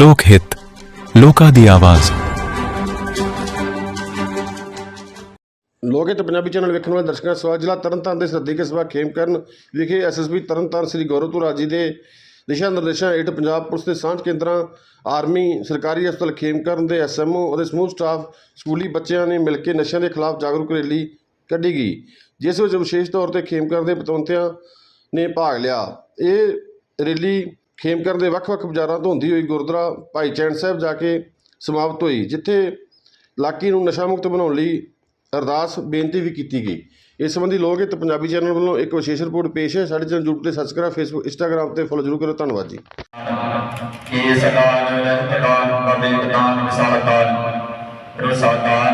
ਲੋਕ ਹਿੱਤ, ਲੋਕਾਂ ਦੀ ਆਵਾਜ਼। ਲੋਕ ਹਿੱਤ ਪੰਜਾਬੀ ਚੈਨਲ ਵੇਖਣ ਵਾਲੇ ਦਰਸ਼ਕਾਂ ਸਵਾਗਤ ਜ਼ਿਲ੍ਹਾ ਤਰਨਤਾਰਨ ਦੇ ਸੱਦੀ ਕਸਬਾ ਖੇਮਕਰਨ ਵਿਖੇ ਐਸਐਸਬੀ ਤਰਨਤਾਰਨ ਸ੍ਰੀ ਗੌਰਵਪੁਰ ਜੀ ਦੇ ਦਿਸ਼ਾ ਨਿਰਦੇਸ਼ਾਂ ਹੇਠ ਪੰਜਾਬ ਪੁਲਿਸ ਦੇ ਸਾਂਝ ਕੇਂਦਰਾਂ, ਆਰਮੀ, ਸਰਕਾਰੀ ਹਸਪਤਾਲ ਖੇਮਕਰਨ ਦੇ ਐਸਐਮਓ ਅਤੇ ਸਮੂਹ ਸਟਾਫ, ਸਕੂਲੀ ਬੱਚਿਆਂ ਨੇ ਮਿਲ ਕੇ ਨਸ਼ਿਆਂ ਦੇ ਖਿਲਾਫ ਜਾਗਰੂਕ ਰੈਲੀ ਕੱਢੀ ਗਈ, ਜਿਸ ਵਿੱਚ ਵਿਸ਼ੇਸ਼ ਤੌਰ ਤੇ ਖੇਮਕਰਨ ਦੇ ਪਤਵੰਤਿਆਂ ਨੇ ਭਾਗ ਲਿਆ। ਇਹ ਰੈਲੀ ਖੇਮਕਰਨ ਦੇ ਵੱਖ-ਵੱਖ ਬਾਜ਼ਾਰਾਂ ਤੋਂ ਹੁੰਦੀ ਹੋਈ ਗੁਰਦੁਆਰਾ ਭਾਈ ਚੈਨ ਸਾਹਿਬ ਜਾ ਕੇ ਸਮਾਪਤ ਹੋਈ ਜਿੱਥੇ ਇਲਾਕੇ ਨੂੰ ਨਸ਼ਾ ਮੁਕਤ ਬਣਾਉਣ ਲਈ ਅਰਦਾਸ ਬੇਨਤੀ ਵੀ ਕੀਤੀ ਗਈ ਇਸ ਸੰਬੰਧੀ ਲੋਕ ਹਿੱਤ ਪੰਜਾਬੀ ਚੈਨਲ ਵੱਲੋਂ ਇੱਕ ਵਿਸ਼ੇਸ਼ ਰਿਪੋਰਟ ਪੇਸ਼ ਹੈ ਸਾਡੇ ਚੈਨਲ YouTube ਤੇ ਸਬਸਕ੍ਰਾਈਬ Facebook Instagram ਤੇ ਫੋਲੋ ਜ਼ਰੂਰ ਕਰੋ ਧੰਨਵਾਦ ਜੀ ਕੇਸ ਦਾਨ ਰਹਿਤ ਦਾਨ ਬਵੇਕ ਦਾਨ ਵਿਸਾਲ ਦਾਨ ਰਸਾ ਦਾਨ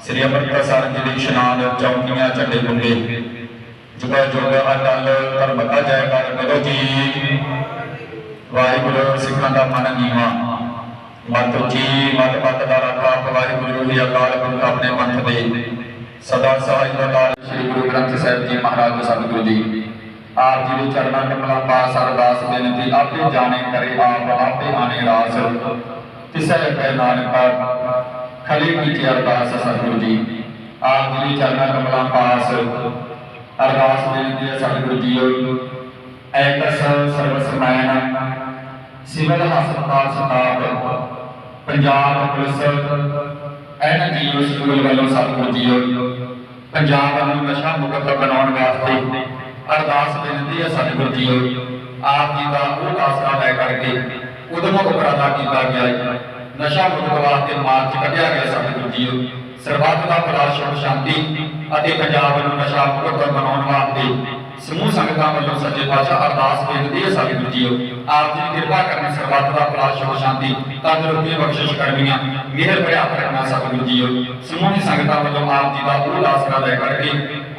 ਸ੍ਰੀ ਅੰਮ੍ਰਿਤਸਰ ਸਾਹਿਬ ਜੀ ਇਸ਼ਨਾਨ ਚੌਕੀਆਂ ਝੰਡੇ ਗੁੰਡੇ ਜੁਗਾ ਜੁਗ ਅਟਲ ਧਰਮ ਕਾ ਜੈਕਾਰ ਕਰੋ ਜੀ। ਵਾਹਿਗੁਰੂ, ਸਿੱਖਾਂ ਦਾ ਮਨ ਨੀਵਾ। ਮਤ ਜੀ ਮਤ ਮਤ ਦਾ ਰੱਖਾ ਵਾਹਿਗੁਰੂ ਜੀ ਅਕਾਲ ਪੁਰਖ ਆਪਣੇ ਮੱਥ ਦੇ ਸਦਾ ਸਹਾਈ ਅਕਾਲ ਸ੍ਰੀ ਗੁਰੂ ਗ੍ਰੰਥ ਸਾਹਿਬ ਜੀ ਮਹਾਰਾਜ ਸਤਿਗੁਰੂ ਜੀ। ਆਪ ਜੀ ਦੇ ਚਰਨਾਂ ਕਮਲਾਂ ਪਾਸ ਅਰਦਾਸ ਬੇਨਤੀ, ਆਪੇ ਜਾਣੇ ਕਰੇ ਆਪ, ਆਪੇ ਆਣੇ ਰਾਸ। ਤਿਸੈ ਕੈ ਨਾਨਕ, ਖਲੀ ਕੀਤੀ ਅਰਦਾਸ ਸਤਿਗੁਰੂ ਜੀ। ਆਪ ਜੀ ਦੇ ਚਰਨਾਂ ਕਮਲਾਂ ਪਾਸ ਅਰਦਾਸ ਬੇਨਤੀ ਹੈ ਸਤਿਗੁਰੂ ਜੀਓ ਐਕਸ ਸਰਵ ਸਮੈਨ ਸਿਵਲ ਹਸਪਤਾਲ ਸਤਾਪ ਪੰਜਾਬ ਪੁਲਿਸ ਐਨ ਜੀਓ ਸਕੂਲ ਵੱਲੋਂ ਸਤਿਗੁਰੂ ਜੀਓ। ਪੰਜਾਬ ਨੂੰ ਨਸ਼ਾ ਮੁਕਤ ਬਣਾਉਣ ਵਾਸਤੇ ਅਰਦਾਸ ਬੇਨਤੀ ਹੈ ਸਤਿਗੁਰੂ ਜੀਓ। ਆਪ ਜੀ ਦਾ ਉਹ ਆਸਰਾ ਲੈ ਕਰਕੇ ਉਦਮ ਉਪਰਾਲਾ ਕੀਤਾ ਗਿਆ। ਨਸ਼ਾ ਮੁਕਤ ਵਾਸਤੇ ਮਾਰਚ ਕੱਢਿਆ ਗਿਆ ਸਤਿਗੁਰੂ ਜੀਓ। ਸਰਬੱਤ ਦਾ ਭਲਾ, ਸੁਖ, ਸ਼ਾਂਤੀ ਅਤੇ ਪੰਜਾਬ ਨੂੰ ਨਸ਼ਾ ਮੁਕਤ ਬਣਾਉਣ ਵਾਸਤੇ ਸਮੂਹ ਸੰਗਤਾਂ ਵੱਲੋਂ ਸੱਚੇ ਪਾਤਸ਼ਾਹ ਅਰਦਾਸ ਬੇਨਤੀ ਹੈ ਸਤਿਗੁਰੂ ਜੀਓ ਆਪ ਜੀ ਕਿਰਪਾ ਕਰਨੀ ਸਰਬੱਤ ਦਾ ਭਲਾ, ਸੁਖ, ਸ਼ਾਂਤੀ, ਤੰਦਰੁਸਤੀ, ਬਖਸ਼ਿਸ਼ ਕਰਨੀਆਂ ਮਿਹਰ ਭਰਿਆ ਰੱਖਣਾ ਸਤਿਗੁਰੂ ਜੀਓ ਸਮੂਹ ਦੀ ਸੰਗਤਾਂ ਵੱਲੋਂ ਆਪ ਜੀ ਦਾ ਉਹ ਆਸਰਾ ਲੈ ਕਰਕੇ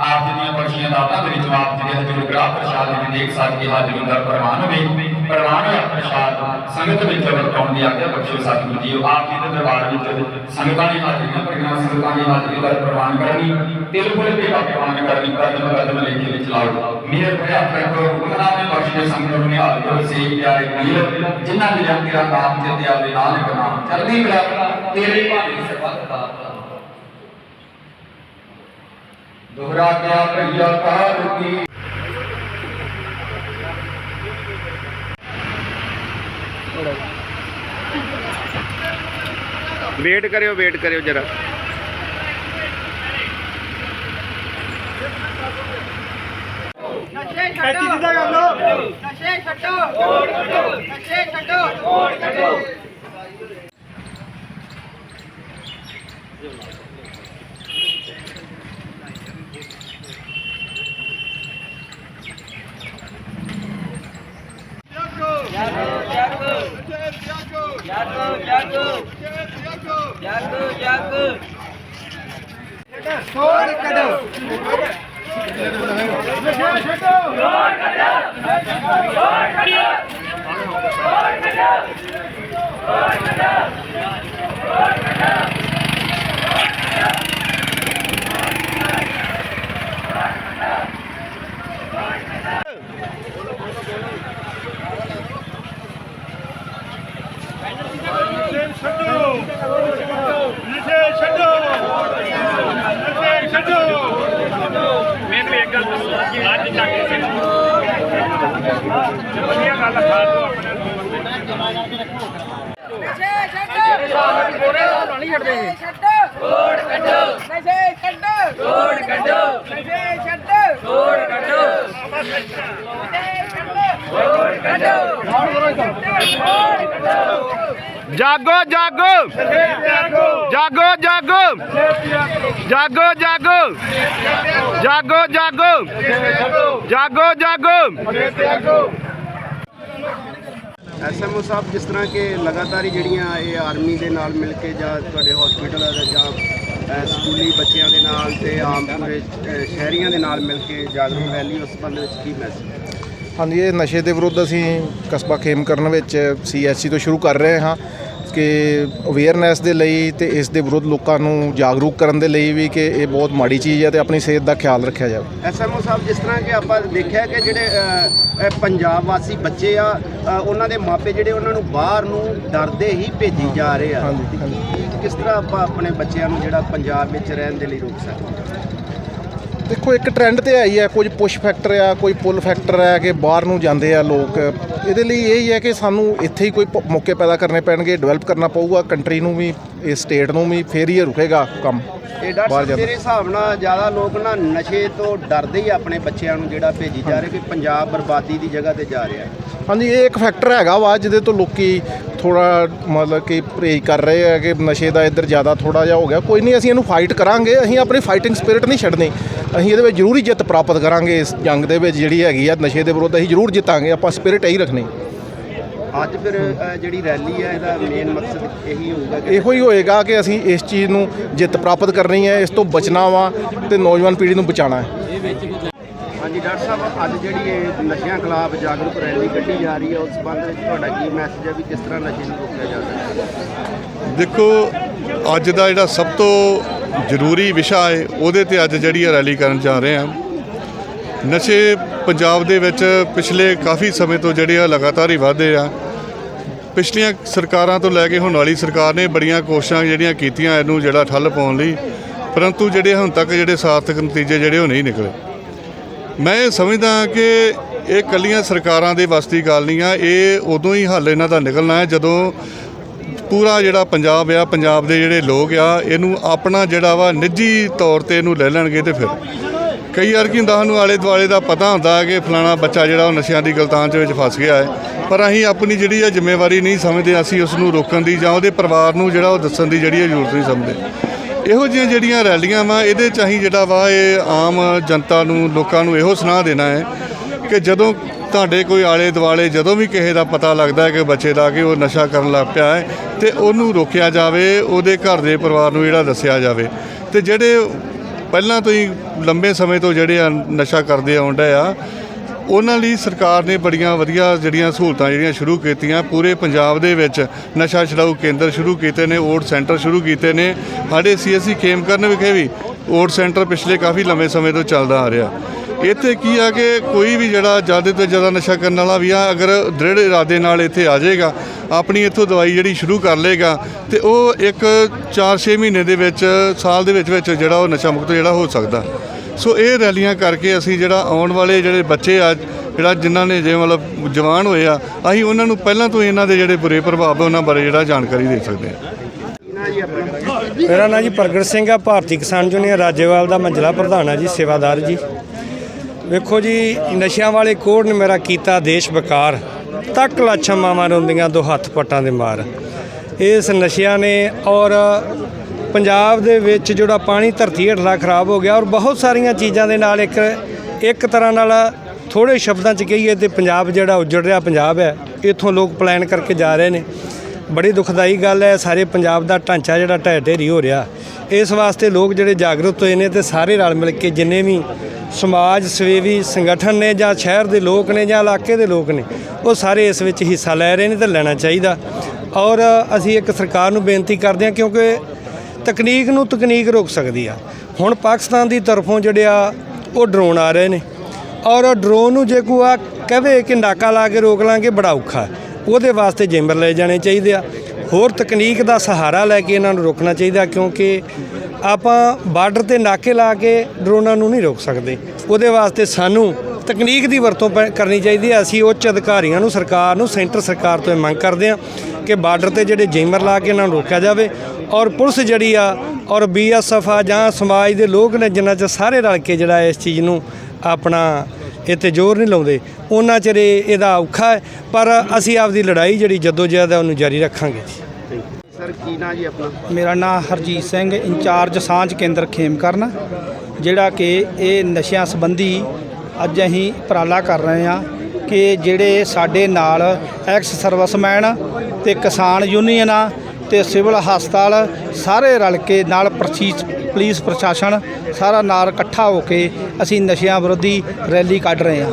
ਆਪ ਜੀ ਦੀਆਂ ਬਖਸ਼ੀਆਂ ਦਾਤਾਂ ਦੇ ਵਿੱਚ ਆਪ ਜੀ ਦੇ ਹਜ਼ੂਰ, ਗ੍ਰਾਹ ਪ੍ਰਸ਼ਾਦ ਦੀ ਦੇਖ ਸਾਜ ਦੀ ਹਾਜ਼ਰੀ ਦਾ ਪ੍ਰਵਾਨ ਹੋਵੇ। ਪ੍ਰਵਾਨ ਹੋਇਆ ਪ੍ਰਸ਼ਾਦ ਸੰਗਤ ਵਿੱਚ ਵਰਤਾਉਣ ਦੀ ਆਗਿਆ ਬਖਸ਼ੋ ਸਤਿਗੁਰੂ ਜੀਓ। ਆਪ ਜੀ ਦੇ ਦਰਬਾਰ ਵਿੱਚ ਸੰਗਤਾਂ ਦੀ ਹਾਜ਼ਰੀਆਂ ਭਰੀਆਂ ਸੰਗਤਾਂ ਦੀ ਹਾਜ਼ਰੀ ਦਾ ਪ੍ਰਵਾਨ ਕਰਨੀ, ਤਿਲ ਫੁੱਲ ਤੇ ਪ੍ਰਵਾਨ ਕਰਨੀ, ਕਦਮ ਕਦਮ ਲੈ ਕੇ ਵਿੱਚ ਲਾਓ। ਮਿਹਰ ਭਰਿਆ ਪ੍ਰਭੂ ਉਹਨਾਂ ਨੇ ਬਖਸ਼ੇ ਸੰਗਤ ਨੂੰ ਨਿਹਾਲ ਕਰੋ। ਸੇ ਪਿਆਰੇ ਵੀਰ, ਜਿਨ੍ਹਾਂ ਦੇ ਜਨ ਤੇਰਾ ਨਾਮ ਜਿਤੇ ਆਵੇ ਨਾਨਕ ਨਾਮ। ਚੜ੍ਹਦੀ ਕਲਾ, ਤੇਰੇ ਭਾਣੇ ਸਰਬੱਤ ਦਾ ਦੁਹਰਾ ਗਿਆ ਭਈਆ ਕਾਰ ਕੀ ਵੇਟ ਕਰਿਓ ਵੇਟ ਕਰਿਓ ਜਰਾ। ਨਸ਼ੇ ਛੱਡੋ। ਨਸ਼ੇ ਛੱਡੋ। ਨਸ਼ੇ ਛੱਡੋ। ਨਸ਼ੇ ਛੱਡੋ। Let's go! ਗੋਰੇ ਦਾ ਨਹੀਂ ਛੱਡਦੇ ਛੱਡੋ। ਗੋੜ ਕੱਢੋ ਨਸ਼ੇ ਛੱਡੋ ਗੋੜ ਕੱਢੋ ਨਸ਼ੇ ਛੱਡੋ ਗੋੜ ਕੱਢੋ ਨਸ਼ੇ ਛੱਡੋ ਗੋੜ ਕੱਢੋ ਗੋੜ ਕੱਢੋ ਜਾਗੋ ਜਾਗੋ। ਜਾਗੋ ਜਾਗੋ। ਜਾਗੋ ਜਾਗੋ। ਜਾਗੋ ਜਾਗੋ। ਜਾਗੋ ਜਾਗੋ। ਐਸਐਮਓ ਸਾਹਿਬ, ਜਿਸ ਤਰ੍ਹਾਂ ਕਿ ਲਗਾਤਾਰ ਜਿਹੜੀਆਂ ਇਹ ਆਰਮੀ ਦੇ ਨਾਲ ਮਿਲ ਕੇ ਜਾਂ ਤੁਹਾਡੇ ਹਸਪੀਟਲ ਜਾਂ ਸਕੂਲੀ ਬੱਚਿਆਂ ਦੇ ਨਾਲ ਤੇ ਆਮ ਪੂਰੇ ਸ਼ਹਿਰੀਆਂ ਦੇ ਨਾਲ ਮਿਲ ਕੇ ਜਾਗਰੂਕ ਰੈਲੀ, ਉਸ ਸੰਬੰਧ ਵਿੱਚ ਕੀ ਮੈਸੇਜ ਹਾਂਜੀ ਇਹ ਨਸ਼ੇ ਦੇ ਵਿਰੁੱਧ ਅਸੀਂ ਕਸਬਾ ਖੇਮਕਰਨ ਵਿੱਚ ਸੀਐਸਸੀ ਤੋਂ ਸ਼ੁਰੂ ਕਰ ਰਹੇ ਹਾਂ ਕਿ ਅਵੇਅਰਨੈਸ ਦੇ ਲਈ ਤੇ ਇਸ ਦੇ ਵਿਰੁੱਧ ਲੋਕਾਂ ਨੂੰ ਜਾਗਰੂਕ ਕਰਨ ਦੇ ਲਈ ਵੀ ਕਿ ਇਹ ਬਹੁਤ ਮਾੜੀ ਚੀਜ਼ ਹੈ ਤੇ ਆਪਣੀ ਸਿਹਤ ਦਾ ਖਿਆਲ ਰੱਖਿਆ ਜਾਵੇ। ਐਸਐਮਓ ਸਾਹਿਬ ਜਿਸ ਤਰ੍ਹਾਂ ਕਿ ਆਪਾਂ ਦੇਖਿਆ ਕਿ ਜਿਹੜੇ ਪੰਜਾਬ ਵਾਸੀ ਬੱਚੇ ਆ ਉਹਨਾਂ ਦੇ ਮਾਪੇ ਜਿਹੜੇ ਉਹਨਾਂ ਨੂੰ ਬਾਹਰ ਨੂੰ ਡਰਦੇ ਹੀ ਭੇਜੀ ਜਾ ਰਹੇ ਆ। ਕਿਸ ਤਰ੍ਹਾਂ ਆਪਾਂ ਆਪਣੇ ਬੱਚਿਆਂ ਨੂੰ ਜਿਹੜਾ ਪੰਜਾਬ ਵਿੱਚ ਰਹਿਣ ਦੇ ਲਈ ਰੋਕ ਸਕਦੇ ਹਾਂ? ਦੇਖੋ ਇੱਕ ਟ੍ਰੈਂਡ ਤੇ ਆਈ ਹੈ ਕੁਝ ਪੁਸ਼ ਫੈਕਟਰ ਆ ਕੋਈ ਪੁੱਲ ਫੈਕਟਰ ਹੈ ਕਿ ਬਾਹਰ ਨੂੰ ਜਾਂਦੇ ਆ ਲੋਕ ਇਹਦੇ ਲਈ ਇਹ ਹੀ ਹੈ ਕਿ ਸਾਨੂੰ ਇੱਥੇ ਹੀ ਕੋਈ ਮੌਕੇ ਪੈਦਾ ਕਰਨੇ ਪੈਣਗੇ ਡਿਵੈਲਪ ਕਰਨਾ ਪਊਗਾ ਕੰਟਰੀ ਨੂੰ ਵੀ ਇਹ ਸਟੇਟ ਨੂੰ ਵੀ ਫੇਰ ਹੀ ਰੁਕੇਗਾ ਕੰਮ ਇਹ ਡਾਕਟਰ ਸਾਹਿਬ। ਮੇਰੇ ਹਿਸਾਬ ਨਾਲ ਜ਼ਿਆਦਾ ਲੋਕ ਨਾ ਨਸ਼ੇ ਤੋਂ ਡਰਦੇ ਹੀ ਆਪਣੇ ਬੱਚਿਆਂ ਨੂੰ ਜਿਹੜਾ ਭੇਜੀ ਜਾ ਰਹੇ ਕਿ ਪੰਜਾਬ ਬਰਬਾਦੀ ਦੀ ਜਗ੍ਹਾ ਤੇ ਜਾ ਰਿਹਾ ਹਾਂਜੀ ਇਹ ਇੱਕ ਫੈਕਟਰ ਹੈਗਾ ਵਾ ਜਿਹਦੇ ਤੋਂ ਲੋਕੀ ਥੋੜਾ ਮਤਲਬ ਕਿ ਪਰਹੇਜ਼ ਕਰ ਰਹੇ ਆ ਕਿ ਨਸ਼ੇ ਦਾ ਇੱਧਰ ਜ਼ਿਆਦਾ ਥੋੜਾ ਜਿਹਾ ਹੋ ਗਿਆ। ਕੋਈ ਨਹੀਂ ਅਸੀਂ ਇਹਨੂੰ ਫਾਈਟ ਕਰਾਂਗੇ ਅਸੀਂ ਆਪਣੀ ਫਾਈਟਿੰਗ ਸਪਿਰਿਟ ਨਹੀਂ ਛੱਡਣੀ। ਅਸੀਂ ਇਹਦੇ ਵਿੱਚ ਜ਼ਰੂਰ ਜਿੱਤ ਪ੍ਰਾਪਤ ਕਰਾਂਗੇ ਇਸ ਜੰਗ ਦੇ ਵਿੱਚ ਜਿਹੜੀ ਹੈਗੀ ਆ ਨਸ਼ੇ ਦੇ ਵਿਰੁੱਧ ਅਸੀਂ ਜ਼ਰੂਰ ਜਿੱਤਾਂਗੇ ਆਪਾਂ ਸਪਿਰਿਟ ਇਹੀ ਰੱਖਣੀ। ਅੱਜ ਫਿਰ ਜਿਹੜੀ ਰੈਲੀ ਹੈ ਇਹਦਾ ਮੇਨ ਮਕਸਦ ਇਹੀ ਹੋਊਗਾ ਕਿ ਇਹੋ ਹੀ ਹੋਏਗਾ ਕਿ ਅਸੀਂ ਇਸ ਚੀਜ਼ ਨੂੰ ਜਿੱਤ ਪ੍ਰਾਪਤ ਕਰਨੀ ਹੈ ਇਸ ਤੋਂ ਬਚਣਾ ਵਾ ਤੇ ਨੌਜਵਾਨ ਪੀੜ੍ਹੀ ਨੂੰ ਬਚਾਉਣਾ ਹੈ। ਡਾਕਟਰ ਸਾਹਿਬ, ਅੱਜ ਜਿਹੜੀ ਇਹ ਨਸ਼ਿਆਂ ਖਿਲਾਫ ਜਾਗਰੂਕ ਰੈਲੀ ਕੱਢੀ ਜਾ ਰਹੀ ਹੈ, ਉਸ ਸੰਬੰਧ ਵਿੱਚ ਤੁਹਾਡਾ ਕੀ ਮੈਸੇਜ ਹੈ ਵੀ ਕਿਸ ਤਰ੍ਹਾਂ ਨਸ਼ੇ ਨੂੰ ਰੋਕਿਆ ਜਾ ਸਕਦਾ ਦੇਖੋ, ਅੱਜ ਦਾ ਜਿਹੜਾ ਸਭ ਤੋਂ ਜ਼ਰੂਰੀ ਵਿਸ਼ਾ ਹੈ, ਉਹਦੇ ਤੇ ਅੱਜ ਜਿਹੜੀ ਇਹ ਰੈਲੀ ਕਰਨ ਜਾ ਰਹੇ ਹਾਂ। ਨਸ਼ੇ ਪੰਜਾਬ ਦੇ ਵਿੱਚ ਪਿਛਲੇ ਕਾਫੀ ਸਮੇਂ ਤੋਂ ਜਿਹੜੇ ਆ ਲਗਾਤਾਰ ਹੀ ਵਧਦੇ ਆ। ਪਿਛਲੀਆਂ ਸਰਕਾਰਾਂ ਤੋਂ ਲੈ ਕੇ ਹੁਣ ਵਾਲੀ ਸਰਕਾਰ ਨੇ ਬੜੀਆਂ ਕੋਸ਼ਿਸ਼ਾਂ ਜਿਹੜੀਆਂ ਕੀਤੀਆਂ, ਇਹਨੂੰ ਜਿਹੜਾ ਠੱਲ ਪਾਉਣ ਲਈ, ਪਰੰਤੂ ਜਿਹੜੇ ਹੁਣ ਤੱਕ ਜਿਹੜੇ ਸਾਰਥਕ ਨਤੀਜੇ ਜਿਹੜੇ ਉਹ ਨਹੀਂ ਨਿਕਲੇ। ਮੈਂ ਇਹ ਸਮਝਦਾ ਕਿ ਇਹ ਕੱਲੀਆਂ ਸਰਕਾਰਾਂ ਦੇ ਵੱਸ ਦੀ ਗੱਲ ਨਹੀਂ ਆ, ਇਹ ਉਦੋਂ ਹੀ ਹੱਲ ਇਹਨਾਂ ਦਾ ਨਿਕਲਣਾ ਹੈ ਜਦੋਂ ਪੂਰਾ ਜਿਹੜਾ ਪੰਜਾਬ ਆ, ਪੰਜਾਬ ਦੇ ਜਿਹੜੇ ਲੋਕ ਆ, ਇਹਨੂੰ ਆਪਣਾ ਜਿਹੜਾ ਵਾ ਨਿੱਜੀ ਤੌਰ ਤੇ ਇਹਨੂੰ ਲੈ ਲੈਣਗੇ ਤੇ ਫਿਰ। ਕਈ ਵਾਰ ਕੀ ਹੁੰਦਾ, ਸਾਨੂੰ ਆਲੇ ਦੁਆਲੇ ਦਾ ਪਤਾ ਹੁੰਦਾ ਕਿ ਫਲਾਣਾ ਬੱਚਾ ਜਿਹੜਾ ਉਹ ਨਸ਼ਿਆਂ ਦੀ ਗਲਤਾਨ ਦੇ ਵਿੱਚ ਫਸ ਗਿਆ ਹੈ। ਪਰ ਅਸੀਂ ਆਪਣੀ ਜਿਹੜੀ ਆ ਜ਼ਿੰਮੇਵਾਰੀ ਨਹੀਂ ਸਮਝਦੇ, ਅਸੀਂ ਉਸ ਨੂੰ ਰੋਕਣ ਦੀ ਜਾਂ ਉਹਦੇ ਪਰਿਵਾਰ ਨੂੰ ਜਿਹੜਾ ਉਹ ਦੱਸਣ ਦੀ ਜਿਹੜੀ ਇਹ ਜ਼ਰੂਰਤ ਨਹੀਂ ਸਮਝਦੇ। ਇਹੋ ਜਿਹੀਆਂ ਜਿਹੜੀਆਂ ਰੈਲੀਆਂ ਵਾ, ਇਹਦੇ ਚ ਅਸੀਂ ਜਿਹੜਾ ਵਾ, ਇਹ ਆਮ ਜਨਤਾ ਨੂੰ, ਲੋਕਾਂ ਨੂੰ ਇਹੋ ਸੁਣਾ ਦੇਣਾ ਹੈ ਕਿ ਜਦੋਂ ਤੁਹਾਡੇ ਕੋਈ ਆਲੇ ਦੁਆਲੇ ਜਦੋਂ ਵੀ ਕਿਸੇ ਦਾ ਪਤਾ ਲੱਗਦਾ ਹੈ ਕਿ ਬੱਚੇ ਦਾ ਕਿ ਉਹ ਨਸ਼ਾ ਕਰਨ ਲੱਗ ਪਿਆ ਹੈ ਤੇ ਉਹਨੂੰ ਰੋਕਿਆ ਜਾਵੇ, ਉਹਦੇ ਘਰ ਦੇ ਪਰਿਵਾਰ ਨੂੰ ਜਿਹੜਾ ਦੱਸਿਆ ਜਾਵੇ। ਤੇ ਜਿਹੜੇ ਪਹਿਲਾਂ ਤੋਂ ਹੀ ਲੰਬੇ ਸਮੇਂ ਤੋਂ ਜਿਹੜੇ ਆ ਨਸ਼ਾ ਕਰਦੇ ਆਉਂਦੇ ਆ ਉਹਨਾਂ ਲਈ ਸਰਕਾਰ ਨੇ ਬੜੀਆਂ ਵਧੀਆ ਜਿਹੜੀਆਂ ਸਹੂਲਤਾਂ ਜਿਹੜੀਆਂ ਸ਼ੁਰੂ ਕੀਤੀਆਂ। ਪੂਰੇ ਪੰਜਾਬ ਦੇ ਵਿੱਚ ਨਸ਼ਾ ਛਡਾਊ ਕੇਂਦਰ ਸ਼ੁਰੂ ਕੀਤੇ ਨੇ, ਓਟ ਸੈਂਟਰ ਸ਼ੁਰੂ ਕੀਤੇ ਨੇ। ਸਾਡੇ ਸੀਐਸਸੀ ਖੇਮਕਰਨ ਵਿਖੇ ਵੀ ਓਟ ਸੈਂਟਰ ਪਿਛਲੇ ਕਾਫੀ ਲੰਬੇ ਸਮੇਂ ਤੋਂ ਚੱਲਦਾ ਆ ਰਿਹਾ। ਇੱਥੇ ਕੀ ਆ ਕਿ ਕੋਈ ਵੀ ਜਿਹੜਾ ਜ਼ਿਆਦਾ ਤੋਂ ਜ਼ਿਆਦਾ ਨਸ਼ਾ ਕਰਨ ਵਾਲਾ ਵੀ ਆ, ਅਗਰ ਦ੍ਰਿੜ ਇਰਾਦੇ ਨਾਲ ਇੱਥੇ ਆ ਜਾਏਗਾ, ਆਪਣੀ ਇੱਥੋਂ ਦਵਾਈ ਜਿਹੜੀ ਸ਼ੁਰੂ ਕਰ ਲਏਗਾ, ਤੇ ਉਹ ਇੱਕ 4-6 ਮਹੀਨੇ ਦੇ ਵਿੱਚ, ਸਾਲ ਦੇ ਵਿੱਚ ਵਿੱਚ ਜਿਹੜਾ ਉਹ ਨਸ਼ਾ ਮੁਕਤ ਜਿਹੜਾ ਹੋ ਸਕਦਾ। ਸੋ ਇਹ ਰੈਲੀਆਂ ਕਰਕੇ ਅਸੀਂ ਜਿਹੜਾ ਆਉਣ ਵਾਲੇ ਜਿਹੜੇ ਬੱਚੇ ਆ, ਜਿਹੜਾ ਜਿਨ੍ਹਾਂ ਨੇ ਜੇ ਮਤਲਬ ਜਵਾਨ ਹੋਏ ਆ, ਅਸੀਂ ਉਹਨਾਂ ਨੂੰ ਪਹਿਲਾਂ ਤੋਂ ਹੀ ਇਹਨਾਂ ਦੇ ਜਿਹੜੇ ਬੁਰੇ ਪ੍ਰਭਾਵ ਆ, ਉਹਨਾਂ ਬਾਰੇ ਜਿਹੜਾ ਜਾਣਕਾਰੀ ਦੇ ਸਕਦੇ ਹਾਂ ਮੇਰਾ ਨਾਂ ਜੀ ਪ੍ਰਗਟ ਸਿੰਘ ਆ, ਭਾਰਤੀ ਕਿਸਾਨ ਯੂਨੀਅਨ, ਰਾਜੇਵਾਲ ਦਾ ਮੈਂ ਜ਼ਿਲ੍ਹਾ ਪ੍ਰਧਾਨ ਆ ਜੀ, ਸੇਵਾਦਾਰ ਜੀ। ਵੇਖੋ ਜੀ, ਨਸ਼ਿਆਂ ਵਾਲੇ ਕੋੜ ਨੇ ਮੇਰਾ ਕੀਤਾ ਦੇਸ਼ ਬਕਾਰ। ਤੱਕ ਲਾਛਾਂ ਮਾਵਾਂ ਰੋਂਦੀਆਂ, ਦੋ ਹੱਥ ਪੱਟਾਂ ਦੇ ਮਾਰ। ਇਸ ਨਸ਼ਿਆਂ ਨੇ ਔਰ ਪੰਜਾਬ ਦੇ ਵਿੱਚ ਜਿਹੜਾ ਪਾਣੀ ਧਰਤੀ ਹੇਠਲਾ ਖਰਾਬ ਹੋ ਗਿਆ ਔਰ ਬਹੁਤ ਸਾਰੀਆਂ ਚੀਜ਼ਾਂ ਦੇ ਨਾਲ ਇੱਕ ਇੱਕ ਤਰ੍ਹਾਂ ਨਾਲ ਥੋੜੇ ਸ਼ਬਦਾਂ ਚ ਕਹੀਏ ਤੇ ਪੰਜਾਬ ਜਿਹੜਾ ਉੱਜੜ ਰਿਹਾ, ਪੰਜਾਬ ਹੈ, ਇੱਥੋਂ ਲੋਕ ਪਲਾਨ ਕਰਕੇ ਜਾ ਰਹੇ ਨੇ। ਬੜੀ ਦੁਖਦਾਈ ਗੱਲ ਹੈ, ਸਾਰੇ ਪੰਜਾਬ ਦਾ ਢਾਂਚਾ ਜਿਹੜਾ ਢਹਿ ਢੇਰੀ ਹੋ ਰਿਹਾ। ਇਸ ਵਾਸਤੇ ਲੋਕ ਜਿਹੜੇ ਜਾਗਰੂਕ ਹੋਏ ਨੇ ਤੇ ਸਾਰੇ ਰਲ ਮਿਲ ਕੇ ਜਿੰਨੇ ਵੀ ਸਮਾਜ ਸੇਵੀ ਸੰਗਠਨ ਨੇ ਜਾਂ ਸ਼ਹਿਰ ਦੇ ਲੋਕ ਨੇ ਜਾਂ ਇਲਾਕੇ ਦੇ ਲੋਕ ਨੇ, ਉਹ ਸਾਰੇ ਇਸ ਵਿੱਚ ਹਿੱਸਾ ਲੈ ਰਹੇ ਨੇ ਤੇ ਲੈਣਾ ਚਾਹੀਦਾ। ਔਰ ਅਸੀਂ ਇੱਕ ਸਰਕਾਰ ਨੂੰ ਬੇਨਤੀ ਕਰਦੇ ਹਾਂ ਕਿਉਂਕਿ ਤਕਨੀਕ ਨੂੰ ਤਕਨੀਕ ਰੋਕ ਸਕਦੀ ਆ। ਹੁਣ ਪਾਕਿਸਤਾਨ ਦੀ ਤਰਫੋਂ ਜਿਹੜੇ ਆ, ਉਹ ਡਰੋਨ ਆ ਰਹੇ ਨੇ। ਔਰ ਡਰੋਨ ਨੂੰ ਜੇ ਕੋਈ ਆ ਕਹੇ ਕਿ ਨਾਕਾ ਲਾ ਕੇ ਰੋਕ ਲਾਂਗੇ, ਬੜਾ ਔਖਾ। ਉਹਦੇ ਵਾਸਤੇ ਜੇਮਰ ਲੈ ਜਾਣੇ ਚਾਹੀਦੇ ਆ। ਹੋਰ ਤਕਨੀਕ ਦਾ ਸਹਾਰਾ ਲੈ ਕੇ ਇਹਨਾਂ ਨੂੰ ਰੋਕਣਾ ਚਾਹੀਦਾ, ਕਿਉਂਕਿ ਆਪਾਂ ਬਾਰਡਰ ਤੇ ਨਾਕੇ ਲਾ ਕੇ ਡਰੋਨਾਂ ਨੂੰ ਨਹੀਂ ਰੋਕ ਸਕਦੇ। ਉਹਦੇ ਵਾਸਤੇ ਸਾਨੂੰ ਤਕਨੀਕ ਦੀ ਵਰਤੋਂ ਪੈ- ਕਰਨੀ ਚਾਹੀਦੀ ਹੈ। ਅਸੀਂ ਉੱਚ ਅਧਿਕਾਰੀਆਂ ਨੂੰ ਸਰਕਾਰ ਨੂੰ ਸੈਂਟਰ ਸਰਕਾਰ ਤੋਂ ਇਹ ਮੰਗ ਕਰਦੇ ਹਾਂ ਕਿ ਬਾਰਡਰ ਤੇ ਜਿਹੜੇ ਜੇਮਰ ਲਾ ਕੇ ਇਹਨਾਂ ਨੂੰ ਰੋਕਿਆ ਜਾਵੇ ਔਰ ਪੁਲਿਸ ਜਿਹੜੀ ਆ ਔਰ ਬੀਐਸਐਫ ਆ ਜਾਂ ਸਮਾਜ ਦੇ ਲੋਕ ਨੇ ਜਿਨ੍ਹਾਂ ਚ ਸਾਰੇ ਰਲ ਕੇ ਜਿਹੜਾ ਇਸ ਚੀਜ਼ ਨੂੰ ਆਪਣਾ ਇੱਥੇ ਜ਼ੋਰ ਨਹੀਂ ਲਾਉਂਦੇ ਉਹਨਾਂ ਚਿਰ ਇਹ- ਇਹਦਾ ਔਖਾ ਹੈ। ਪਰ ਅਸੀਂ ਆਪਦੀ ਲੜਾਈ ਜਿਹੜੀ ਜਦੋਜਹਿਦ ਹੈ ਉਹਨੂੰ ਜਾਰੀ ਰੱਖਾਂਗੇ ਜੀ। ਸਰ ਕੀ ਨਾ ਜੀ ਆਪਣਾ? ਮੇਰਾ ਨਾਮ ਹਰਜੀਤ ਸਿੰਘ ਇੰਚਾਰਜ ਸਾਂਝ ਕੇਂਦਰ ਖੇਮਕਰਨ ਜਿਹੜਾ ਕਿ ਇਹ ਨਸ਼ਿਆਂ ਸੰਬੰਧੀ ਅੱਜ ਅਸੀਂ ਉਪਰਾਲਾ ਕਰ ਰਹੇ ਹਾਂ ਕਿ ਜਿਹੜੇ ਸਾਡੇ ਨਾਲ ਐਕਸ ਸਰਵਿਸਮੈਨ ਤੇ ਕਿਸਾਨ ਯੂਨੀਅਨਾਂ ਤੇ ਸਿਵਲ ਹਸਪਤਾਲ ਸਾਰੇ ਰਲ ਕੇ ਨਾਲ ਪ੍ਰਸ਼ੀਸ ਪੁਲਿਸ ਪ੍ਰਸ਼ਾਸਨ ਸਾਰਾ ਨਾਲ ਇਕੱਠਾ ਹੋ ਕੇ ਅਸੀਂ ਨਸ਼ਿਆਂ ਵਿਰੋਧੀ ਰੈਲੀ ਕੱਢ ਰਹੇ ਹਾਂ।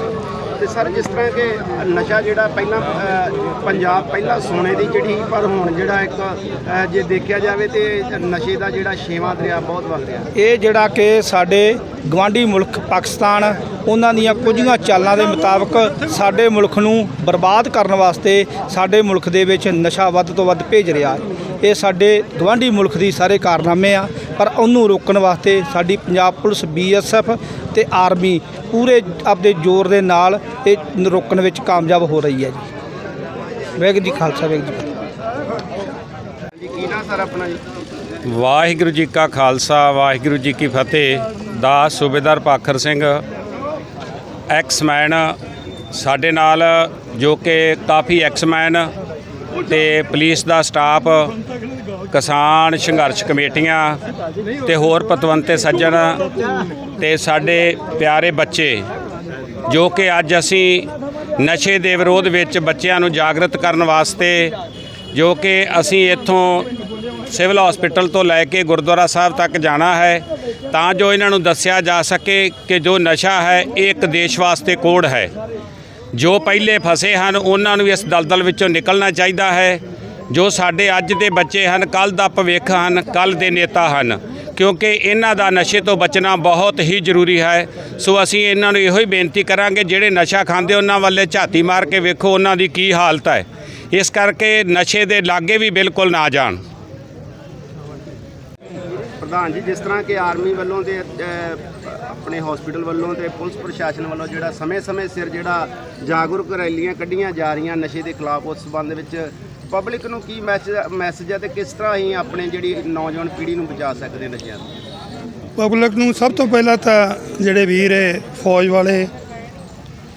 ਤੇ ਸਰ ਜਿਸ ਤਰ੍ਹਾਂ ਕਿ ਨਸ਼ਾ ਜਿਹੜਾ ਪਹਿਲਾਂ ਅ, ਪੰਜਾਬ ਪਹਿਲਾਂ ਸੋਨੇ ਦੀ ਚਿੜੀ ਸੀ, ਪਰ ਹੁਣ ਜਿਹੜਾ ਇੱਕ ਅ, ਜੇ ਦੇਖਿਆ ਜਾਵੇ ਤੇ ਨਸ਼ੇ ਦਾ ਜਿਹੜਾ ਛੇਵਾਂ ਦਰਿਆ ਬਹੁਤ ਵਗ ਰਿਹਾ। ਇਹ ਜਿਹੜਾ ਕਿ ਸਾਡੇ ਗਵਾਂਢੀ ਮੁਲਕ ਪਾਕਿਸਤਾਨ ਉਹਨਾਂ ਦੀਆਂ ਕੁਝੀਆਂ ਚਾਲਾਂ ਦੇ ਮੁਤਾਬਕ ਸਾਡੇ ਮੁਲਕ ਨੂੰ ਬਰਬਾਦ ਕਰਨ ਵਾਸਤੇ ਸਾਡੇ ਮੁਲਕ ਦੇ ਵਿੱਚ ਨਸ਼ਾ ਵੱਧ ਤੋਂ ਵੱਧ ਭੇਜ ਰਿਹਾ ਹੈ। ਇਹ ਸਾਡੇ ਗਵਾਂਢੀ ਮੁਲਕ ਦੀ ਸਾਰੇ ਕਾਰਨਾਮੇ ਆ ਪਰ ਉਹਨੂੰ ਰੋਕਣ ਵਾਸਤੇ ਸਾਡੀ ਪੰਜਾਬ ਪੁਲਿਸ ਬੀਐਸਐਫ ਤੇ ਆਰਮੀ ਪੂਰੇ ਆਪਦੇ ਜ਼ੋਰ ਦੇ ਨਾਲ ਇਹ ਰੋਕਣ ਵਿੱਚ ਕਾਮਯਾਬ ਹੋ ਰਹੀ ਹੈ ਜੀ। ਵਾਹਿਗੁਰੂ ਜੀ ਖਾਲਸਾ ਆਪਣਾ ਜੀ? ਵਾਹਿਗੁਰੂ ਜੀ ਕਾ ਖਾਲਸਾ ਵਾਹਿਗੁਰੂ ਜੀ ਕੀ ਫਤਿਹ। ਦਾ ਸੂਬੇਦਾਰ ਪਾਖਰ ਸਿੰਘ ਐਕਸਮੈਨ ਸਾਡੇ ਨਾਲ ਜੋ ਕਿ ਕਾਫੀ ਐਕਸਮੈਨ ਤੇ ਪੁਲਿਸ ਦਾ ਸਟਾਫ, ਕਿਸਾਨ ਸੰਘਰਸ਼ ਕਮੇਟੀਆਂ ਤੇ ਹੋਰ ਪਤਵੰਤੇ ਸੱਜਣ ਤੇ ਸਾਡੇ ਪਿਆਰੇ ਬੱਚੇ, ਜੋ ਕਿ ਅੱਜ ਅਸੀਂ ਨਸ਼ੇ ਦੇ ਵਿਰੋਧ ਵਿੱਚ ਬੱਚਿਆਂ ਨੂੰ ਜਾਗਰਤ ਕਰਨ ਵਾਸਤੇ ਜੋ ਕਿ ਅਸੀਂ ਇੱਥੋਂ ਸਿਵਲ ਹਸਪੀਟਲ ਤੋਂ ਲੈ ਕੇ ਗੁਰਦੁਆਰਾ ਸਾਹਿਬ ਤੱਕ ਜਾਣਾ ਹੈ। ਤਾਂ ਜੋ ਇਹਨਾਂ ਨੂੰ ਦੱਸਿਆ ਜਾ ਸਕੇ ਕਿ ਜੋ ਨਸ਼ਾ ਹੈ, ਇਹ ਇੱਕ ਦੇਸ਼ ਵਾਸਤੇ ਕੋੜ ਹੈ। ਜੋ ਪਹਿਲੇ ਫਸੇ ਹਨ, ਉਹਨਾਂ ਨੂੰ ਇਸ ਦਲਦਲ ਵਿੱਚੋਂ ਨਿਕਲਣਾ ਚਾਹੀਦਾ ਹੈ। ਜੋ ਸਾਡੇ ਅੱਜ ਦੇ ਬੱਚੇ ਹਨ ਕੱਲ ਦਾ ਭਵਿੱਖ ਹਨ ਕੱਲ ਦੇ ਨੇਤਾ ਹਨ। ਕਿਉਂਕਿ ਇਹਨਾਂ ਦਾ ਨਸ਼ੇ ਤੋਂ ਬਚਣਾ ਬਹੁਤ ਹੀ ਜ਼ਰੂਰੀ ਹੈ। ਸੋ ਅਸੀਂ ਇਹਨਾਂ ਨੂੰ ਇਹੋ ਹੀ ਬੇਨਤੀ ਕਰਾਂਗੇ, ਜਿਹੜੇ ਨਸ਼ਾ ਖਾਂਦੇ ਉਹਨਾਂ ਵੱਲੇ ਝਾਤੀ ਮਾਰ ਕੇ ਵੇਖੋ ਉਹਨਾਂ ਦੀ ਕੀ ਹਾਲਤ ਹੈ। ਇਸ ਕਰਕੇ ਨਸ਼ੇ ਦੇ ਲਾਗੇ ਵੀ ਬਿਲਕੁਲ ਨਾ ਜਾਣ। ਪ੍ਰਧਾਨ ਜੀ, ਜਿਸ ਤਰ੍ਹਾਂ ਕਿ ਆਰਮੀ ਵੱਲੋਂ ਤੇ ਆਪਣੇ ਹਸਪੀਟਲ ਵੱਲੋਂ ਤੇ ਪੁਲਿਸ ਪ੍ਰਸ਼ਾਸਨ ਵੱਲੋਂ ਜਿਹੜਾ ਸਮੇਂ-ਸਮੇਂ ਸਿਰ ਜਿਹੜਾ ਜਾਗਰੂਕ ਰੈਲੀਆਂ ਕੱਢੀਆਂ ਜਾ ਰਹੀਆਂ ਨਸ਼ੇ ਦੇ ਖਿਲਾਫ, ਉਸ ਸੰਬੰਧ ਵਿੱਚ ਪਬਲਿਕ ਨੂੰ ਕੀ ਮੈਸੇਜ ਮੈਸੇਜ ਹੈ ਤੇ ਕਿਸ ਤਰ੍ਹਾਂ ਹੀ ਆਪਣੇ ਜਿਹੜੀ ਨੌਜਵਾਨ ਪੀੜ੍ਹੀ ਨੂੰ ਬਚਾ ਸਕਦੇ ਨਸ਼ਿਆਂ ਤੋਂ? ਪਬਲਿਕ ਨੂੰ ਸਭ ਤੋਂ ਪਹਿਲਾਂ ਤਾਂ ਜਿਹੜੇ ਵੀਰ ਹੈ, ਫੌਜ ਵਾਲੇ,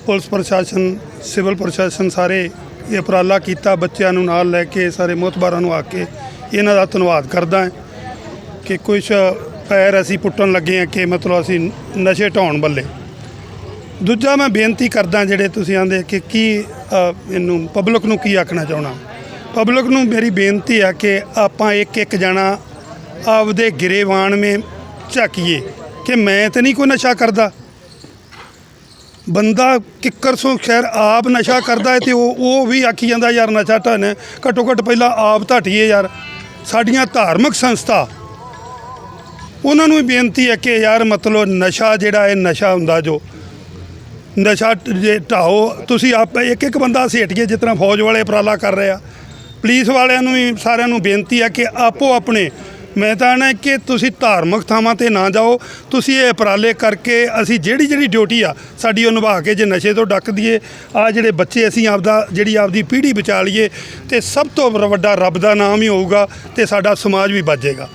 ਪੁਲਿਸ ਪ੍ਰਸ਼ਾਸਨ, ਸਿਵਲ ਪ੍ਰਸ਼ਾਸਨ ਸਾਰੇ ਇਹ ਉਪਰਾਲਾ ਕੀਤਾ, ਬੱਚਿਆਂ ਨੂੰ ਨਾਲ ਲੈ ਕੇ, ਸਾਰੇ ਮੋਤਬਾਰਾਂ ਨੂੰ ਆ ਕੇ, ਇਹਨਾਂ ਦਾ ਧੰਨਵਾਦ ਕਰਦਾ ਹਾਂ। ਕਿ ਕੁਝ ਪੈਰ ਅਸੀਂ ਪੁੱਟਣ ਲੱਗੇ ਹਾਂ ਕਿ ਮਤਲਬ ਅਸੀਂ ਨਸ਼ੇ ਢਾਉਣ ਬੱਲੇ। ਦੂਜਾ ਮੈਂ ਬੇਨਤੀ ਕਰਦਾ ਜਿਹੜੇ ਤੁਸੀਂ ਆਂਦੇ ਕਿ ਕੀ ਇਹਨੂੰ ਪਬਲਿਕ ਨੂੰ ਕੀ ਆਖਣਾ ਚਾਹਣਾ ਪਬਲਿਕ ਨੂੰ ਮੇਰੀ ਬੇਨਤੀ ਆ ਕਿ ਆਪਾਂ ਇੱਕ ਇੱਕ ਜਣਾ ਆਪਦੇ ਗਿਰੇਵਾਨ ਮੇ ਝਾਕੀਏ ਕਿ ਮੈਂ ਤਾਂ ਨਹੀਂ ਕੋਈ ਨਸ਼ਾ ਕਰਦਾ। ਬੰਦਾ ਕਿੱਕਰ ਸੋ ਖੈਰ ਆਪ ਨਸ਼ਾ ਕਰਦਾ ਹੈ ਤੇ ਉਹ ਉਹ ਵੀ ਆਖੀ ਜਾਂਦਾ ਯਾਰ ਨਸ਼ਾ ਢਾਣੇ ਘੱਟੋ ਘੱਟ ਪਹਿਲਾਂ ਆਪ ਢਟੀਏ ਯਾਰ। ਸਾਡੀਆਂ ਧਾਰਮਿਕ ਸੰਸਥਾ ਉਹਨਾਂ ਨੂੰ ਵੀ ਬੇਨਤੀ ਹੈ ਕਿ ਯਾਰ ਮਤਲਬ ਨਸ਼ਾ ਜਿਹੜਾ ਹੈ ਨਸ਼ਾ ਹੁੰਦਾ ਜੋ, ਨਸ਼ਾ ਜੇ ਢਾਓ, ਤੁਸੀਂ ਆਪ ਇੱਕ ਇੱਕ ਬੰਦਾ ਸੇਟੀਏ ਜਿਸ ਤਰ੍ਹਾਂ ਫੌਜ ਵਾਲੇ ਉਪਰਾਲਾ ਕਰ ਰਹੇ ਆ ਪੁਲਿਸ ਵਾਲਿਆਂ ਨੂੰ ਵੀ ਸਾਰਿਆਂ ਨੂੰ ਬੇਨਤੀ ਹੈ ਕਿ ਆਪੋ ਆਪਣੇ, ਮੈਂ ਤਾਂ ਨਾ ਕਿ ਤੁਸੀਂ ਧਾਰਮਿਕ ਥਾਵਾਂ ਤੇ ਨਾ ਜਾਓ, ਤੁਸੀਂ ਇਹ ਉਪਰਾਲੇ ਕਰਕੇ ਅਸੀਂ ਜਿਹੜੀ ਜਿਹੜੀ ਡਿਊਟੀ ਆ, ਸਾਡੀ ਉਹ ਨਿਭਾ ਕੇ ਜੇ ਨਸ਼ੇ ਤੋਂ ਡੱਕ ਦਈਏ ਆ ਜਿਹੜੇ ਬੱਚੇ ਅਸੀਂ ਆਪਦਾ, ਜਿਹੜੀ ਆਪਦੀ ਪੀੜ੍ਹੀ ਬਚਾ ਲਈਏ, ਤੇ ਸਭ ਤੋਂ ਵੱਡਾ ਰੱਬ ਦਾ ਨਾਮ ਹੀ ਹੋਊਗਾ ਤੇ ਸਾਡਾ ਸਮਾਜ ਵੀ ਬਚੇਗਾ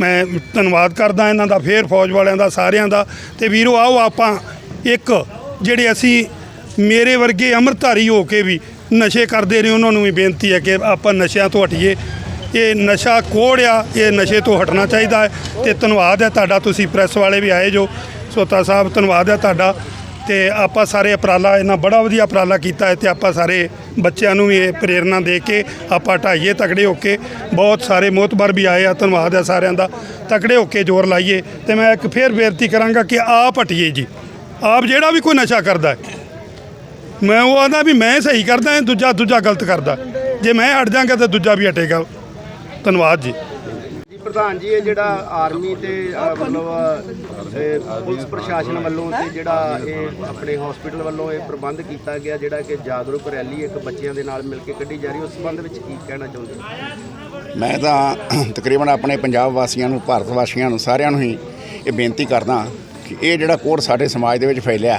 ਮੈਂ ਧੰਨਵਾਦ ਕਰਦਾ ਇਹਨਾਂ ਦਾ, ਫੇਰ ਫੌਜ ਵਾਲਿਆਂ ਦਾ, ਸਾਰਿਆਂ ਦਾ। ਤੇ ਵੀਰੋ, ਆਓ ਆਪਾਂ ਇੱਕ ਜਿਹੜੇ ਅਸੀਂ ਮੇਰੇ ਵਰਗੇ ਅੰਮ੍ਰਿਤਧਾਰੀ ਹੋ ਕੇ ਵੀ ਨਸ਼ੇ ਕਰਦੇ ਨੇ ਉਹਨਾਂ ਨੂੰ ਵੀ ਬੇਨਤੀ ਹੈ ਕਿ ਆਪਾਂ ਨਸ਼ਿਆਂ ਤੋਂ ਹਟੀਏ। ਇਹ ਨਸ਼ਾ ਕੋੜ ਆ, ਇਹ ਨਸ਼ੇ ਤੋਂ ਹਟਣਾ ਚਾਹੀਦਾ ਹੈ। ਤੇ ਧੰਨਵਾਦ ਹੈ ਤੁਹਾਡਾ, ਤੁਸੀਂ ਪ੍ਰੈਸ ਵਾਲੇ ਵੀ ਆਏ ਜੋ। ਸੋਤਾ ਸਾਹਿਬ, ਧੰਨਵਾਦ ਹੈ ਤੁਹਾਡਾ। ਤੇ ਆਪਾਂ ਸਾਰੇ ਉਪਰਾਲਾ ਇਹਨਾਂ ਬੜਾ ਵਧੀਆ ਉਪਰਾਲਾ ਕੀਤਾ ਹੈ ਤੇ ਆਪਾਂ ਸਾਰੇ ਬੱਚਿਆਂ ਨੂੰ ਵੀ ਇਹ ਪ੍ਰੇਰਣਾ ਦੇ ਕੇ ਆਪਾਂ ਢਾਈਏ ਤਕੜੇ ਹੋ ਕੇ ਬਹੁਤ ਸਾਰੇ ਮੋਤਬਰ ਵੀ ਆਏ ਆ, ਧੰਨਵਾਦ ਹੈ ਸਾਰਿਆਂ ਦਾ। ਤਕੜੇ ਹੋ ਕੇ ਜ਼ੋਰ ਲਾਈਏ ਤੇ ਮੈਂ ਇੱਕ ਫੇਰ ਬੇਨਤੀ ਕਰਾਂਗਾ ਕਿ ਆਪ ਹਟੀਏ ਜੀ। ਆਪ ਜਿਹੜਾ ਵੀ ਕੋਈ ਨਸ਼ਾ ਕਰਦਾ ਹੈ, ਮੈਂ ਉਹ ਆਂਦਾ ਵੀ ਮੈਂ ਸਹੀ ਕਰਦਾ ਹਾਂ ਦੂਜਾ ਦੂਜਾ ਗਲਤ ਕਰਦਾ। ਜੇ ਮੈਂ ਹਟ ਜਾਵਾਂਗਾ ਤਾਂ ਦੂਜਾ ਵੀ ਹਟੇਗਾ। ਧੰਨਵਾਦ ਜੀ। ਪ੍ਰਧਾਨ ਜੀ ਇਹ ਜਿਹੜਾ ਆਰਮੀ ਤੇ ਅ, ਮਤਲਬ ਇਹ ਪੁਲਿਸ ਪ੍ਰਸ਼ਾਸਨ ਵੱਲੋਂ ਤੇ ਜਿਹੜਾ ਇਹ ਆਪਣੇ ਹਸਪੀਟਲ ਵੱਲੋਂ ਇਹ ਪ੍ਰਬੰਧ ਕੀਤਾ ਗਿਆ ਜਿਹੜਾ ਕਿ ਜਾਗਰੂਕ ਰੈਲੀ ਇੱਕ ਬੱਚਿਆਂ ਦੇ ਨਾਲ ਮਿਲ ਕੇ ਕੱਢੀ ਜਾ ਰਹੀ ਉਸ ਸੰਬੰਧ ਵਿੱਚ ਕੀ ਕਹਿਣਾ ਚਾਹੁੰਦੇ ਮੈਂ ਤਾਂ ਤਕਰੀਬਨ ਆਪਣੇ ਪੰਜਾਬ ਵਾਸੀਆਂ ਨੂੰ ਭਾਰਤ ਵਾਸੀਆਂ ਨੂੰ ਸਾਰਿਆਂ ਨੂੰ ਹੀ ਇਹ ਬੇਨਤੀ ਕਰਦਾ ਕਿ ਇਹ ਜਿਹੜਾ ਕੋਰ ਸਾਡੇ ਸਮਾਜ ਦੇ ਵਿੱਚ ਫੈਲਿਆ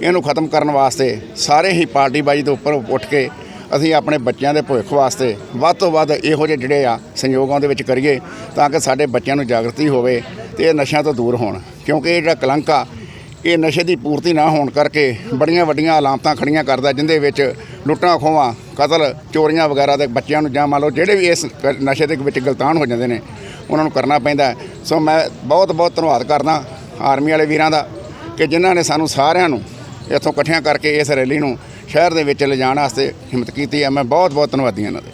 ਇਹਨੂੰ ਖਤਮ ਕਰਨ ਵਾਸਤੇ ਸਾਰੇ ਹੀ ਪਾਰਟੀਬਾਜ਼ੀ ਤੋਂ ਉੱਪਰ ਉੱਠ ਕੇ ਅਸੀਂ ਆਪਣੇ ਬੱਚਿਆਂ ਦੇ ਭਵਿੱਖ ਵਾਸਤੇ ਵੱਧ ਤੋਂ ਵੱਧ ਇਹੋ ਜਿਹੇ ਜਿਹੜੇ ਆ ਸੰਯੋਗਾਂ ਦੇ ਵਿੱਚ ਕਰੀਏ ਤਾਂ ਕਿ ਸਾਡੇ ਬੱਚਿਆਂ ਨੂੰ ਜਾਗਰਤੀ ਹੋਵੇ ਤੇ ਇਹ ਨਸ਼ਿਆਂ ਤੋਂ ਦੂਰ ਹੋਣ। ਕਿਉਂਕਿ ਇਹ ਜਿਹੜਾ ਕਲੰਕ ਆ, ਇਹ ਨਸ਼ੇ ਦੀ ਪੂਰਤੀ ਨਾ ਹੋਣ ਕਰਕੇ ਬੜੀਆਂ ਵੱਡੀਆਂ ਅਲਾਮਤਾਂ ਖੜੀਆਂ ਕਰਦਾ, ਜਿੰਦੇ ਵਿੱਚ ਲੁੱਟਾਂ, ਖੋਹਾਂ, ਕਤਲ, ਚੋਰੀਆਂ ਵਗੈਰਾ ਦੇ ਬੱਚਿਆਂ ਨੂੰ ਜਾਂ ਮੰਨ ਲਓ ਜਿਹੜੇ ਵੀ ਇਸ ਕ- ਨਸ਼ੇ ਦੇ ਵਿੱਚ ਗਲਤਾਨ ਹੋ ਜਾਂਦੇ ਨੇ, ਉਹਨਾਂ ਨੂੰ ਕਰਨਾ ਪੈਂਦਾ ਸੋ ਮੈਂ ਬਹੁਤ ਬਹੁਤ ਧੰਨਵਾਦ ਕਰਦਾ ਆਰਮੀ ਵਾਲੇ ਵੀਰਾਂ ਦਾ ਕਿ ਜਿਨ੍ਹਾਂ ਨੇ ਸਾਨੂੰ ਸਾਰਿਆਂ ਨੂੰ ਇੱਥੋਂ ਇਕੱਠਿਆਂ ਕਰਕੇ ਇਸ ਰੈਲੀ ਨੂੰ ਸ਼ਹਿਰ ਦੇ ਵਿੱਚ ਲਿਜਾਣ ਵਾਸਤੇ ਹਿੰਮਤ ਕੀਤੀ ਹੈ। ਮੈਂ ਬਹੁਤ ਬਹੁਤ ਧੰਨਵਾਦੀ ਹਾਂ ਇਹਨਾਂ ਦੇ।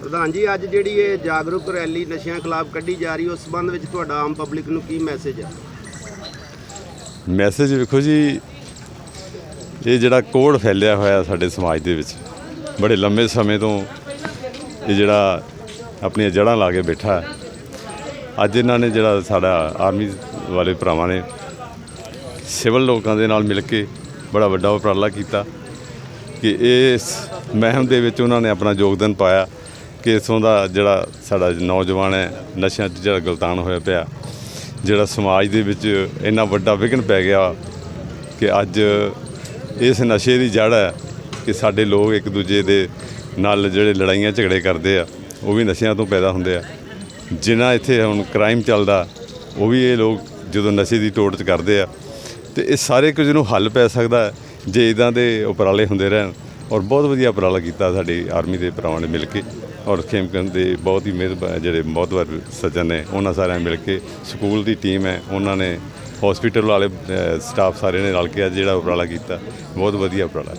ਪ੍ਰਧਾਨ ਜੀ ਅੱਜ ਜਿਹੜੀ ਇਹ ਜਾਗਰੂਕ ਰੈਲੀ ਨਸ਼ਿਆਂ ਖਿਲਾਫ ਕੱਢੀ ਜਾ ਰਹੀ ਉਸ ਸੰਬੰਧ ਵਿੱਚ ਤੁਹਾਡਾ ਆਮ ਪਬਲਿਕ ਨੂੰ ਕੀ ਮੈਸੇਜ ਹੈ? ਮੈਸੇਜ ਵੇਖੋ ਜੀ ਇਹ ਜਿਹੜਾ ਕੋੜ ਫੈਲਿਆ ਹੋਇਆ ਸਾਡੇ ਸਮਾਜ ਦੇ ਵਿੱਚ ਬੜੇ ਲੰਮੇ ਸਮੇਂ ਤੋਂ ਇਹ ਜਿਹੜਾ ਆਪਣੀਆਂ ਜੜ੍ਹਾਂ ਲਾ ਕੇ ਬੈਠਾ ਹੈ। ਅੱਜ ਇਹਨਾਂ ਨੇ ਜਿਹੜਾ ਸਾਡਾ ਆਰਮੀ ਵਾਲੇ ਭਰਾਵਾਂ ਨੇ ਸਿਵਲ ਲੋਕਾਂ ਦੇ ਨਾਲ ਮਿਲ ਕੇ ਬੜਾ ਵੱਡਾ ਉਪਰਾਲਾ ਕੀਤਾ ਕਿ ਇਸ ਮਹਿਮ ਦੇ ਵਿੱਚ ਉਹਨਾਂ ਨੇ ਆਪਣਾ ਯੋਗਦਾਨ ਪਾਇਆ ਕਿ ਇਥੋਂ ਦਾ ਜਿਹੜਾ ਸਾਡਾ ਨੌਜਵਾਨ ਹੈ, ਨਸ਼ਿਆਂ 'ਚ ਜਿਹੜਾ ਗਲਤਾਨ ਹੋਇਆ ਪਿਆ, ਜਿਹੜਾ ਸਮਾਜ ਦੇ ਵਿੱਚ ਇੰਨਾ ਵੱਡਾ ਵਿਘਨ ਪੈ ਗਿਆ ਕਿ ਅੱਜ ਇਸ ਨਸ਼ੇ ਦੀ ਜੜ ਹੈ ਕਿ ਸਾਡੇ ਲੋਕ ਇੱਕ ਦੂਜੇ ਦੇ ਨਾਲ ਜਿਹੜੇ ਲੜਾਈਆਂ, ਝਗੜੇ ਕਰਦੇ ਆ, ਉਹ ਵੀ ਨਸ਼ਿਆਂ ਤੋਂ ਪੈਦਾ ਹੁੰਦੇ ਆ। ਜਿਨ੍ਹਾਂ ਇੱਥੇ ਹੁਣ ਕ੍ਰਾਈਮ ਚੱਲਦਾ, ਉਹ ਵੀ ਇਹ ਲੋਕ ਜਦੋਂ ਨਸ਼ੇ ਦੀ ਟੋੜ 'ਚ ਕਰਦੇ ਆ ਤੇ ਇਹ ਸਾਰੇ ਕੁਝ ਨੂੰ ਹੱਲ ਪੈ ਸਕਦਾ ਜੇ ਇਦਾਂ ਦੇ ਉਪਰਾਲੇ ਹੁੰਦੇ ਰਹਿਣ। ਔਰ ਬਹੁਤ ਵਧੀਆ ਉਪਰਾਲਾ ਕੀਤਾ ਸਾਡੀ ਆਰਮੀ ਦੇ ਭਰਾਵਾਂ ਨੇ ਮਿਲ ਕੇ। ਔਰ ਖੇਮਕਰਨ ਦੇ ਬਹੁਤ ਹੀ ਮਿਹਰਬਾਨ ਜਿਹੜੇ ਬਹੁਤ ਵਾਰ ਸੱਜਣ ਨੇ, ਉਹਨਾਂ ਸਾਰਿਆਂ ਨੇ ਮਿਲ ਕੇ ਸਕੂਲ ਦੀ ਟੀਮ ਹੈ, ਉਹਨਾਂ ਨੇ ਹਸਪੀਟਲ ਵਾਲੇ ਸਟਾਫ ਸਾਰੇ ਨੇ ਰਲ ਕੇ ਅੱਜ ਜਿਹੜਾ ਉਪਰਾਲਾ ਕੀਤਾ। ਬਹੁਤ ਵਧੀਆ ਉਪਰਾਲਾ।